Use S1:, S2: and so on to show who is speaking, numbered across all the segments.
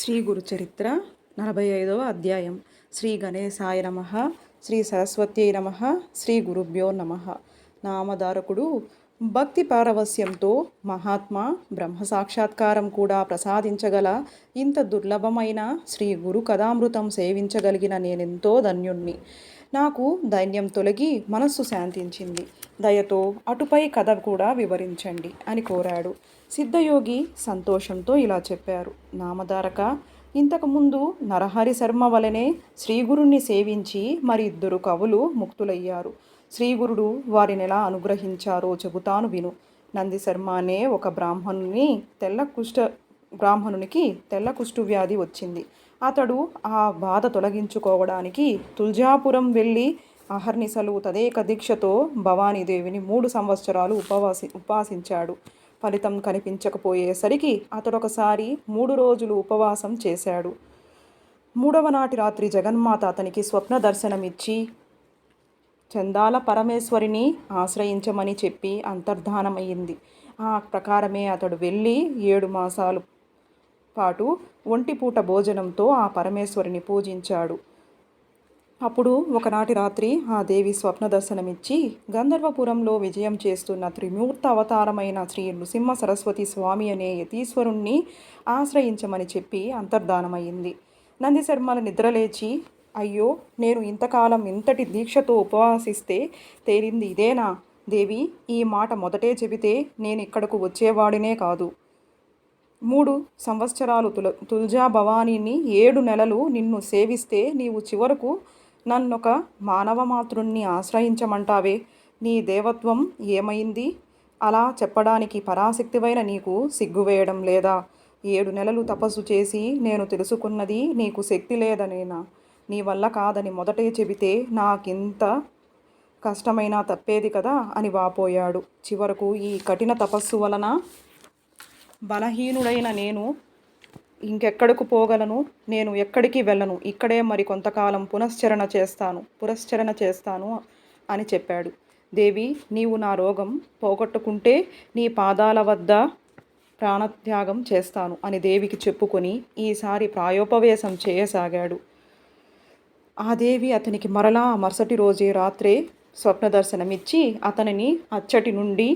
S1: శ్రీ గురు చరిత్ర నలభై ఐదవ అధ్యాయం. శ్రీ గణేశాయ నమ శ్రీ సరస్వతి నమ శ్రీ గురుభ్యో నమ. నామధారకుడు భక్తి పారవస్యంతో మహాత్మా బ్రహ్మ సాక్షాత్కారం కూడా ప్రసాదించగల ఇంత దుర్లభమైన శ్రీ గురు కథామృతం సేవించగలిగిన నేనెంతో ధన్యుణ్ణి. నాకు దైన్యం తొలగి మనస్సు శాంతించింది. దయతో అటుపై కథ కూడా వివరించండి అని కోరాడు. సిద్ధయోగి సంతోషంతో ఇలా చెప్పారు. నామధారక ఇంతకుముందు నరహరి శర్మ వలనే శ్రీగురుణ్ణి సేవించి మరి ఇద్దరు కవులు ముక్తులయ్యారు. శ్రీగురుడు వారిని ఎలా అనుగ్రహించారో చెబుతాను విను. నంది శర్మ అనే ఒక బ్రాహ్మణుని తెల్ల కుష్ఠ బ్రాహ్మణునికి తెల్ల కుష్టు వ్యాధి వచ్చింది. అతడు ఆ బాధ తొలగించుకోవడానికి తుల్జాపురం వెళ్ళి అహర్నిశలు తదేక దీక్షతో భవానీదేవిని మూడు సంవత్సరాలు ఉపవాసి ఉపాసించాడు. ఫలితం కనిపించకపోయేసరికి అతడు ఒకసారి మూడు రోజులు ఉపవాసం చేశాడు. మూడవ నాటి రాత్రి జగన్మాత అతనికి స్వప్న దర్శనమిచ్చి చందాల పరమేశ్వరిని ఆశ్రయించమని చెప్పి అంతర్ధానమైంది ఆ ప్రకారమే అతడు వెళ్ళి ఏడు మాసాలు పాటు ఒంటిపూట భోజనంతో ఆ పరమేశ్వరిని పూజించాడు. అప్పుడు ఒకనాటి రాత్రి ఆ దేవి స్వప్న దర్శనమిచ్చి గంధర్వపురంలో విజయం చేస్తున్న త్రిమూర్త అవతారమైన శ్రీ నృసింహ సరస్వతి స్వామి అనే యతీశ్వరుణ్ణి ఆశ్రయించమని చెప్పి అంతర్ధానమైంది నందిశర్మల నిద్రలేచి అయ్యో నేను ఇంతకాలం ఇంతటి దీక్షతో ఉపవాసిస్తే తేలింది ఇదేనా? దేవి ఈ మాట మొదటే చెబితే నేను ఇక్కడకు వచ్చేవాడినే కాదు. మూడు సంవత్సరాలు తుల తుల్జా భవానీని ఏడు నెలలు నిన్ను సేవిస్తే నీవు చివరకు నన్నొక మానవ మాతృణ్ణి ఆశ్రయించమంటావే. నీ దేవత్వం ఏమైంది? అలా చెప్పడానికి పరాశక్తివైన నీకు సిగ్గువేయడం లేదా? ఏడు నెలలు తపస్సు చేసి నేను తెలుసుకున్నది నీకు శక్తి లేదనేనా? నీ వల్ల కాదని మొదటే చెబితే నాకింత కష్టమైనా తప్పేది కదా అని వాపోయాడు. చివరకు ఈ కఠిన తపస్సు వలన బలహీనుడైన నేను ఇంకెక్కడకు పోగలను? నేను ఎక్కడికి వెళ్ళను? ఇక్కడే మరి కొంతకాలం పునశ్చరణ చేస్తాను పునశ్చరణ చేస్తాను అని చెప్పాడు. దేవి నీవు నా రోగం పోగొట్టుకుంటే నీ పాదాల వద్ద ప్రాణత్యాగం చేస్తాను అని దేవికి చెప్పుకొని ఈసారి ప్రాయోపవేశం చేయసాగాడు. ఆ దేవి అతనికి మరలా మరుసటి రోజే రాత్రే స్వప్న దర్శనమిచ్చి అతనిని అచ్చటి నుండి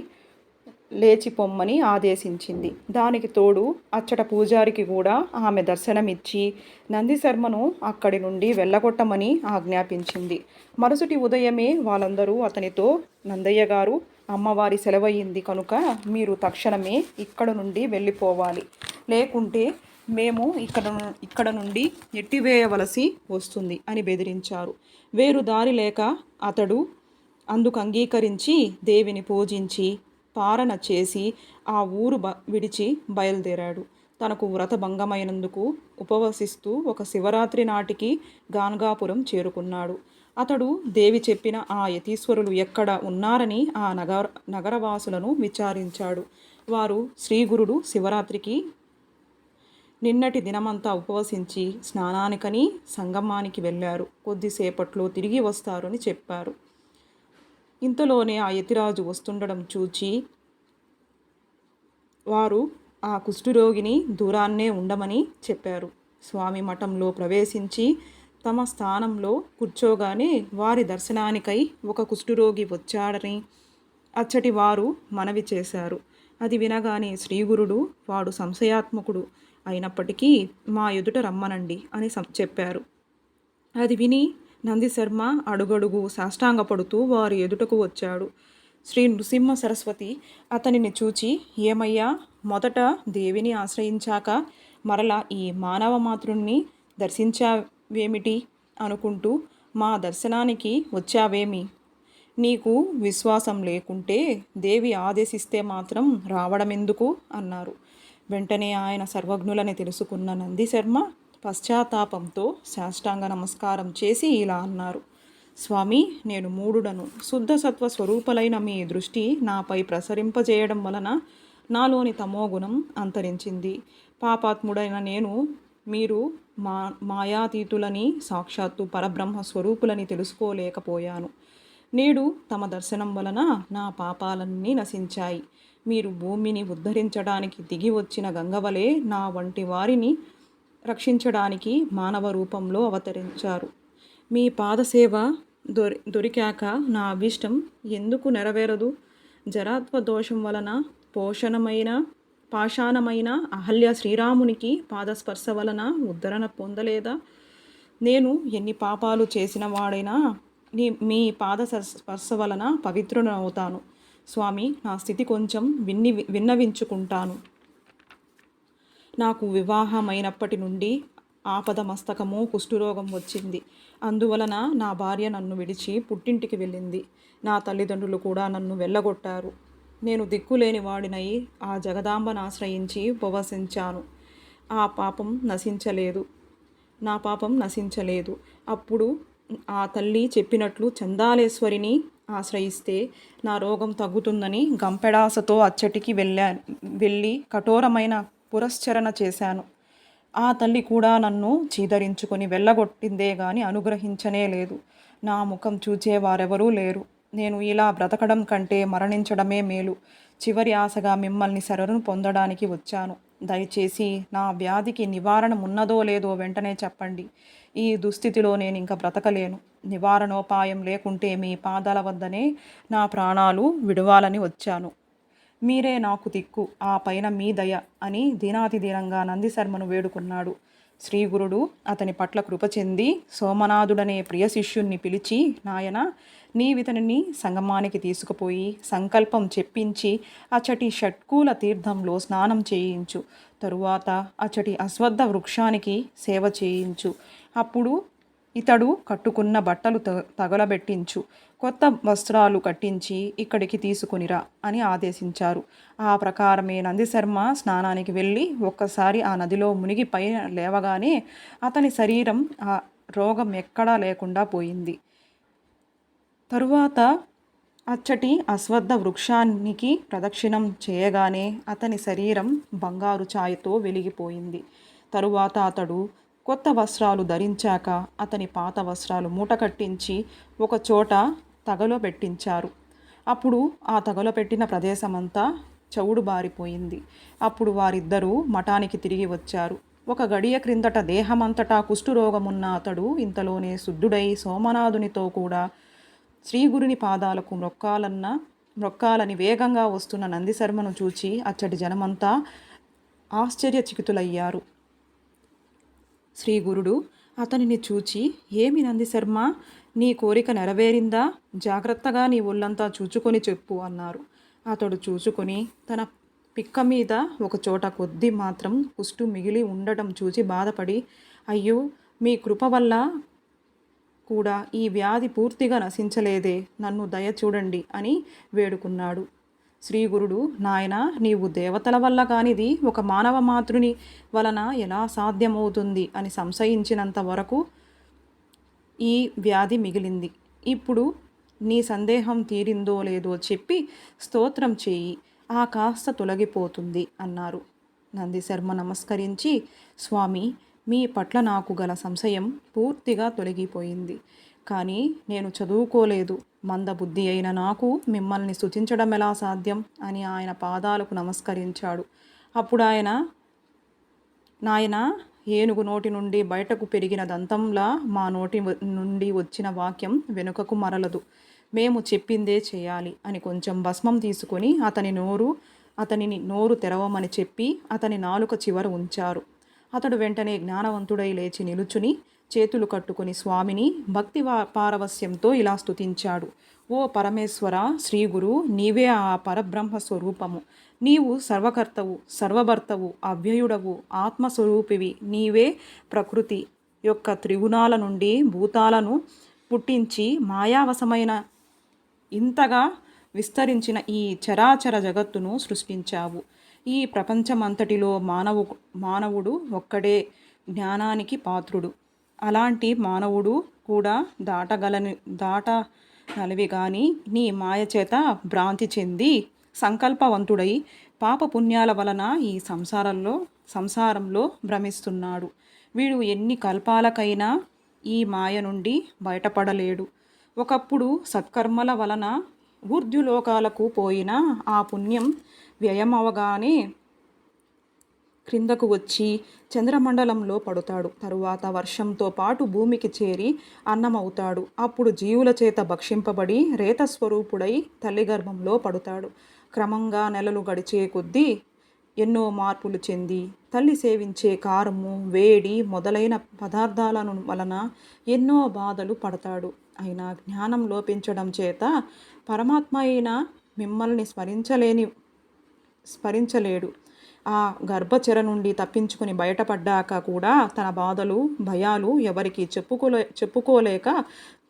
S1: లేచి పొమ్మని ఆదేశించింది. దానికి తోడు అచ్చట పూజారికి కూడా ఆమె దర్శనమిచ్చి నందిశర్మను అక్కడి నుండి వెళ్ళగొట్టమని ఆజ్ఞాపించింది. మరుసటి ఉదయమే వాళ్ళందరూ అతనితో నందయ్య గారు అమ్మవారి సెలవయ్యింది కనుక మీరు తక్షణమే ఇక్కడ నుండి వెళ్ళిపోవాలి. లేకుంటే మేము ఇక్కడ ను- ఇక్కడ నుండి ఎట్టివేయవలసి వస్తుంది అని బెదిరించారు. వేరు దారి లేక అతడు అందుకు అంగీకరించి దేవిని పూజించి పారణ చేసి ఆ ఊరు బ విడిచి బయలుదేరాడు. తనకు వ్రత భంగమైనందుకు ఉపవసిస్తూ ఒక శివరాత్రి నాటికి గాన్గాపురం చేరుకున్నాడు. అతడు దేవి చెప్పిన ఆ యతీశ్వరులు ఎక్కడ ఉన్నారని ఆ నగర నగరవాసులను విచారించాడు. వారు శ్రీగురుడు శివరాత్రికి నిన్నటి దినమంతా ఉపవసించి స్నానానికని సంగమానికి వెళ్ళారు. కొద్దిసేపట్లో తిరిగి వస్తారని చెప్పారు. ఇంతలోనే ఆ యతిరాజు వస్తుండడం చూచి వారు ఆ కుష్ఠురోగిని దూరాన్నే ఉండమని చెప్పారు. స్వామి మఠంలో ప్రవేశించి తమ స్థానంలో కూర్చోగానే వారి దర్శనానికై ఒక కుష్ఠురోగి వచ్చాడని అచ్చటి వారు మనవి చేశారు. అది వినగానే శ్రీగురుడు వాడు సంశయాత్మకుడు అయినప్పటికీ మా ఎదుట రమ్మనండి అని చెప్పారు. అది విని నందిశర్మ అడుగడుగు సాష్టాంగపడుతూ వారి ఎదుటకు వచ్చాడు. శ్రీ నృసింహ సరస్వతి అతనిని చూచి ఏమయ్యా మొదట దేవిని ఆశ్రయించాక మరలా ఈ మానవ మాతృణ్ణి దర్శించావేమిటి? అనుకుంటూ మా దర్శనానికి వచ్చావేమి? నీకు విశ్వాసం లేకుంటే దేవి ఆదేశిస్తే మాత్రం రావడమెందుకు? అన్నారు. వెంటనే ఆయన సర్వజ్ఞులని తెలుసుకున్న నందిశర్మ పశ్చాత్తాపంతో సాష్టాంగ నమస్కారం చేసి ఇలా అన్నారు. స్వామి నేను మూడుడను. శుద్ధ సత్వ స్వరూపలైన మీ దృష్టి నాపై ప్రసరింపజేయడం వలన నాలోని తమోగుణం అంతరించింది. పాపాత్ముడైన నేను మీరు మా మాయాతీతులని సాక్షాత్తు పరబ్రహ్మ స్వరూపులని తెలుసుకోలేకపోయాను. నేడు తమ దర్శనం వలన నా పాపాలన్నీ నశించాయి. మీరు భూమిని ఉద్ధరించడానికి దిగి వచ్చిన గంగవలే నా వంటి వారిని రక్షించడానికి మానవ రూపంలో అవతరించారు. మీ పాదసేవ దొరి దొరికాక నా అభిష్టం ఎందుకు నెరవేరదు? జరాత్వ దోషం వలన పోషణమైన పాషాణమైన అహల్య శ్రీరామునికి పాదస్పర్శ వలన ఉద్ధరణ పొందలేదా? నేను ఎన్ని పాపాలు చేసిన వాడైనా నీ మీ పాద స- స్పర్శ వలన పవిత్రునవుతాను స్వామి నా స్థితి కొంచెం విన్ని విన్నవించుకుంటాను. నాకు వివాహమైనప్పటి నుండి ఆపద మస్తకము కుష్ఠురోగం వచ్చింది. అందువలన నా భార్య నన్ను విడిచి పుట్టింటికి వెళ్ళింది. నా తల్లిదండ్రులు కూడా నన్ను వెళ్ళగొట్టారు. నేను దిక్కులేని వాడినై ఆ జగదాంబను ఆశ్రయించి ఉపవసించాను. ఆ పాపం నశించలేదు. నా పాపం నశించలేదు. అప్పుడు ఆ తల్లి చెప్పినట్లు చందాలేశ్వరిని ఆశ్రయిస్తే నా రోగం తగ్గుతుందని గంపెడాసతో అచ్చటికి వెళ్ళా వెళ్ళి కఠోరమైన పురశ్చరణ చేశాను. ఆ తల్లి కూడా నన్ను చీదరించుకొని వెళ్ళగొట్టిందే గాని అనుగ్రహించనే లేదు. నా ముఖం చూచేవారెవరూ లేరు. నేను ఇలా బ్రతకడం కంటే మరణించడమే మేలు. చివరి ఆశగా మిమ్మల్ని శరణు పొందడానికి వచ్చాను. దయచేసి నా వ్యాధికి నివారణ ఉన్నదో లేదో వెంటనే చెప్పండి. ఈ దుస్థితిలో నేను ఇంకా బ్రతకలేను. నివారణోపాయం లేకుంటే మీ పాదాల వద్దనే నా ప్రాణాలు విడవాలని వచ్చాను. మీరే నాకు దిక్కు ఆ పైన మీ దయ అని దినాతిదినంగా నందిశర్మను వేడుకున్నాడు. శ్రీగురుడు అతని పట్ల కృప చెంది సోమనాథుడనే ప్రియ శిష్యుణ్ణి పిలిచి నాయన నీవితనిని సంగమానికి తీసుకుపోయి సంకల్పం చెప్పించి అచటి షట్కూల తీర్థంలో స్నానం చేయించు. తరువాత అచ్చటి అశ్వద్ధ వృక్షానికి సేవ చేయించు. అప్పుడు ఇతడు కట్టుకున్న బట్టలు తగలబెట్టించు. కొత్త వస్త్రాలు కట్టించి ఇక్కడికి తీసుకునిరా అని ఆదేశించారు. ఆ ప్రకారమే నందిశర్మ స్నానానికి వెళ్ళి ఒక్కసారి ఆ నదిలో మునిగి పైన లేవగానే అతని శరీరం ఆ రోగం ఎక్కడా లేకుండా పోయింది. తరువాత అచ్చటి అశ్వద్ధ వృక్షానికి ప్రదక్షిణం చేయగానే అతని శరీరం బంగారు ఛాయతో వెలిగిపోయింది. తరువాత అతడు కొత్త వస్త్రాలు ధరించాక అతని పాత వస్త్రాలు మూట కట్టించి ఒక చోట తగలో పెట్టించారు. అప్పుడు ఆ తగలో పెట్టిన ప్రదేశమంతా చవుడు బారిపోయింది. అప్పుడు వారిద్దరూ మఠానికి తిరిగి వచ్చారు. ఒక గడియ క్రిందట దేహమంతటా కుష్ఠురోగమున్న అతడు ఇంతలోనే శుద్ధుడై సోమనాథునితో కూడా శ్రీగురుని పాదాలకు మొక్కాలన్న మ్రొక్కాలని వేగంగా వస్తున్న నందిశర్మను చూచి అచ్చటి జనమంతా ఆశ్చర్యచికితులయ్యారు. శ్రీగురుడు అతనిని చూచి ఏమి నందిశర్మ నీ కోరిక నెరవేరిందా? జాగ్రత్తగా నీ ఒళ్ళంతా చూచుకొని చెప్పు అన్నారు. అతడు చూచుకొని తన పిక్క మీద ఒక చోట కొద్ది మాత్రం కుష్టు మిగిలి ఉండటం చూచి బాధపడి అయ్యో మీ కృప వల్ల కూడా ఈ వ్యాధి పూర్తిగా నశించలేదే నన్ను దయ చూడండి అని వేడుకున్నాడు. శ్రీగురుడు నాయన నీవు దేవతల వల్ల కానిది ఒక మానవ మాతృని వలన ఎలా సాధ్యమవుతుంది అని సంశయించినంత వరకు ఈ వ్యాధి మిగిలింది. ఇప్పుడు నీ సందేహం తీరిందో లేదో చెప్పి స్తోత్రం చేయి. ఆ కాస్త తొలగిపోతుంది అన్నారు. నందిశర్మ నమస్కరించి స్వామి మీ పట్ల నాకు గల సంశయం పూర్తిగా తొలగిపోయింది. కానీ నేను చదువుకోలేదు. మందబుద్ధి అయిన నాకు మిమ్మల్ని సుచించడం ఎలా సాధ్యం? అని ఆయన పాదాలకు నమస్కరించాడు. అప్పుడు ఆయన నాయన ఏనుగు నోటి నుండి బయటకు పెరిగిన దంతంలా మా నోటి నుండి వచ్చిన వాక్యం వెనుకకు మరలదు. మేము చెప్పిందే చేయాలి అని కొంచెం భస్మం తీసుకొని అతని నోరు అతనిని నోరు తెరవమని చెప్పి అతని నాలుక చివర ఉంచారు. అతడు వెంటనే జ్ఞానవంతుడై లేచి నిలుచుని చేతులు కట్టుకొని స్వామిని భక్తి పారవస్యంతో ఇలా స్తుతించాడు. ఓ పరమేశ్వర శ్రీగురు నీవే ఆ పరబ్రహ్మ స్వరూపము. నీవు సర్వకర్తవు సర్వభర్తవు అవ్యయుడవు ఆత్మస్వరూపివి. నీవే ప్రకృతి యొక్క త్రిగుణాల నుండి భూతాలను పుట్టించి మాయావశమైన ఇంతగా విస్తరించిన ఈ చరాచర జగత్తును సృష్టించావు. ఈ ప్రపంచమంతటిలో మానవు మానవుడు ఒక్కడే జ్ఞానానికి పాత్రుడు. అలాంటి మానవుడు కూడా దాటగలని దాటగలవి కానీ నీ మాయ చేత భ్రాంతి చెంది సంకల్పవంతుడై పాపపుణ్యాల వలన ఈ సంసారంలో సంసారంలో భ్రమిస్తున్నాడు. వీడు ఎన్ని కల్పాలకైనా ఈ మాయ నుండి బయటపడలేడు. ఒకప్పుడు సత్కర్మల వలన ఊర్ధ్యులోకాలకు పోయిన ఆ పుణ్యం వ్యయమవగానే క్రిందకు వచ్చి చంద్రమండలంలో పడుతాడు. తరువాత వర్షంతో పాటు భూమికి చేరి అన్నమవుతాడు. అప్పుడు జీవుల చేత భక్షింపబడి రేతస్వరూపుడై తల్లి గర్భంలో పడుతాడు. క్రమంగా నెలలు గడిచే కొద్దీ ఎన్నో మార్పులు చెంది తల్లి సేవించే కారము వేడి మొదలైన పదార్థాలను వలన ఎన్నో బాధలు పడతాడు. అయినా జ్ఞానం లోపించడం చేత పరమాత్మ అయిన మిమ్మల్ని స్మరించలేని స్మరించలేడు. ఆ గర్భచర నుండి తప్పించుకుని బయటపడ్డాక కూడా తన బాధలు భయాలు ఎవరికి చెప్పుకోలే చెప్పుకోలేక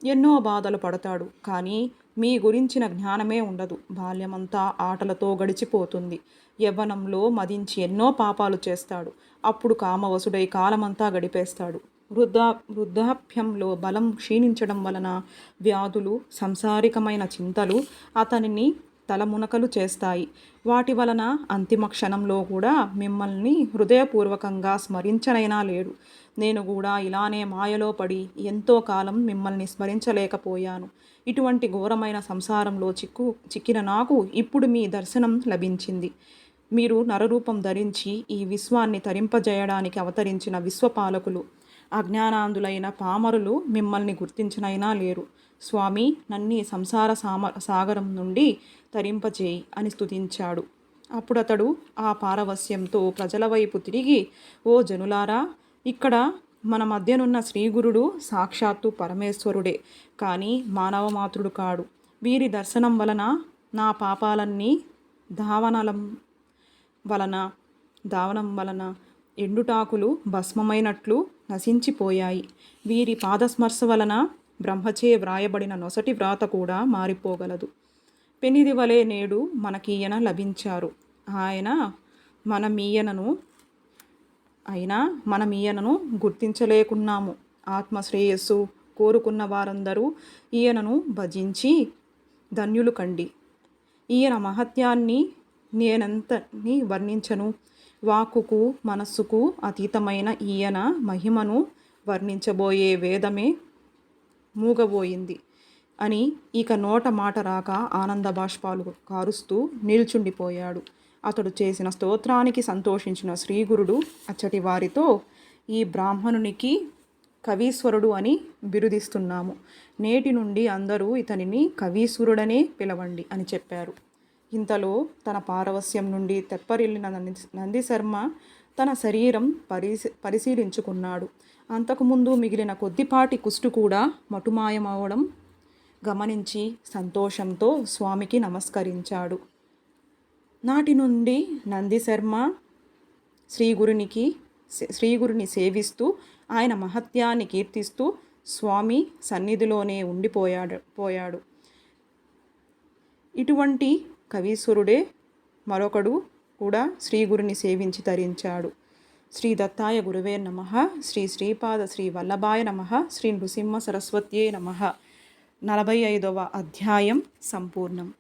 S1: ఎన్నో బాధలు పడతాడు. కానీ మీ గురించిన జ్ఞానమే ఉండదు. బాల్యమంతా ఆటలతో గడిచిపోతుంది. యవ్వనంలో మదించి ఎన్నో పాపాలు చేస్తాడు. అప్పుడు కామవసుడై కాలమంతా గడిపేస్తాడు. వృద్ధా వృద్ధాప్యంలో బలం క్షీణించడం వలన వ్యాధులు సంసారికమైన చింతలు అతనిని తలమునకలు చేస్తాయి. వాటి వలన అంతిమ క్షణంలో కూడా మిమ్మల్ని హృదయపూర్వకంగా స్మరించనైనా లేడు. నేను కూడా ఇలానే మాయలో పడి ఎంతో కాలం మిమ్మల్ని స్మరించలేకపోయాను. ఇటువంటి ఘోరమైన సంసారంలో చిక్కు చిక్కిన నాకు ఇప్పుడు మీ దర్శనం లభించింది. మీరు నరరూపం ధరించి ఈ విశ్వాన్ని తరింపజేయడానికి అవతరించిన విశ్వపాలకులు అజ్ఞానాంధులైన పామరులు మిమ్మల్ని గుర్తించనైనా లేరు. స్వామి నన్ని సంసార సామ సాగరం నుండి తరింపచేయి అని స్తుతించాడు. అప్పుడతడు ఆ పారవస్యంతో ప్రజల వైపు తిరిగి ఓ జనులారా ఇక్కడ మన మధ్యనున్న శ్రీగురుడు సాక్షాత్తు పరమేశ్వరుడే కానీ మానవమాతృడు కాడు. వీరి దర్శనం వలన నా పాపాలన్నీ ధావనలం వలన దావనం వలన ఎండుటాకులు భస్మమైనట్లు నశించిపోయాయి. వీరి పాదస్మర్శ వలన బ్రహ్మచే వ్రాయబడిన నొసటి వ్రాత కూడా మారిపోగలదు. పెనిది వలె నేడు మనకీయన లభించారు. ఆయన మన మీయనను అయినా మనం ఈయనను గుర్తించలేకున్నాము. ఆత్మశ్రేయస్సు కోరుకున్న వారందరూ ఈయనను భజించి ధన్యులు కండి. ఈయన మహత్యాన్ని నేనంతని వర్ణించను? వాక్కుకు మనస్సుకు అతీతమైన ఈయన మహిమను వర్ణించబోయే వేదమే మూగబోయింది అని ఇక నోట మాట రాక ఆనంద బాష్పాలు కారుస్తూ నిల్చుండిపోయాడు. అతడు చేసిన స్తోత్రానికి సంతోషించిన శ్రీగురుడు అచ్చటి వారితో ఈ బ్రాహ్మణునికి కవీశ్వరుడు అని బిరుదిస్తున్నాము. నేటి నుండి అందరూ ఇతనిని కవీశ్వరుడనే పిలవండి అని చెప్పారు. ఇంతలో తన పారవస్యం నుండి తెప్పరిల్లిన నందిశర్మ తన శరీరం పరిశీ పరిశీలించుకున్నాడు. అంతకుముందు మిగిలిన కొద్దిపాటి కుష్టు కూడా మటుమాయమవడం గమనించి సంతోషంతో స్వామికి నమస్కరించాడు. నాటి నుండి నందిశర్మ శ్రీగురునికి శ్రీగురుని సేవిస్తూ ఆయన మహత్యాన్ని కీర్తిస్తూ స్వామి సన్నిధిలోనే ఉండిపోయాడు పోయాడు. ఇటువంటి కవీశ్వరుడే మరొకడు కూడా శ్రీ గురుని సేవించి తరించాడు. శ్రీ దత్తాయ గురువే నమ. శ్రీ శ్రీపాద శ్రీ వల్లభాయ నమ. శ్రీ నృసింహ సరస్వత్యే నమ. నలభై ఐదవ అధ్యాయం సంపూర్ణం.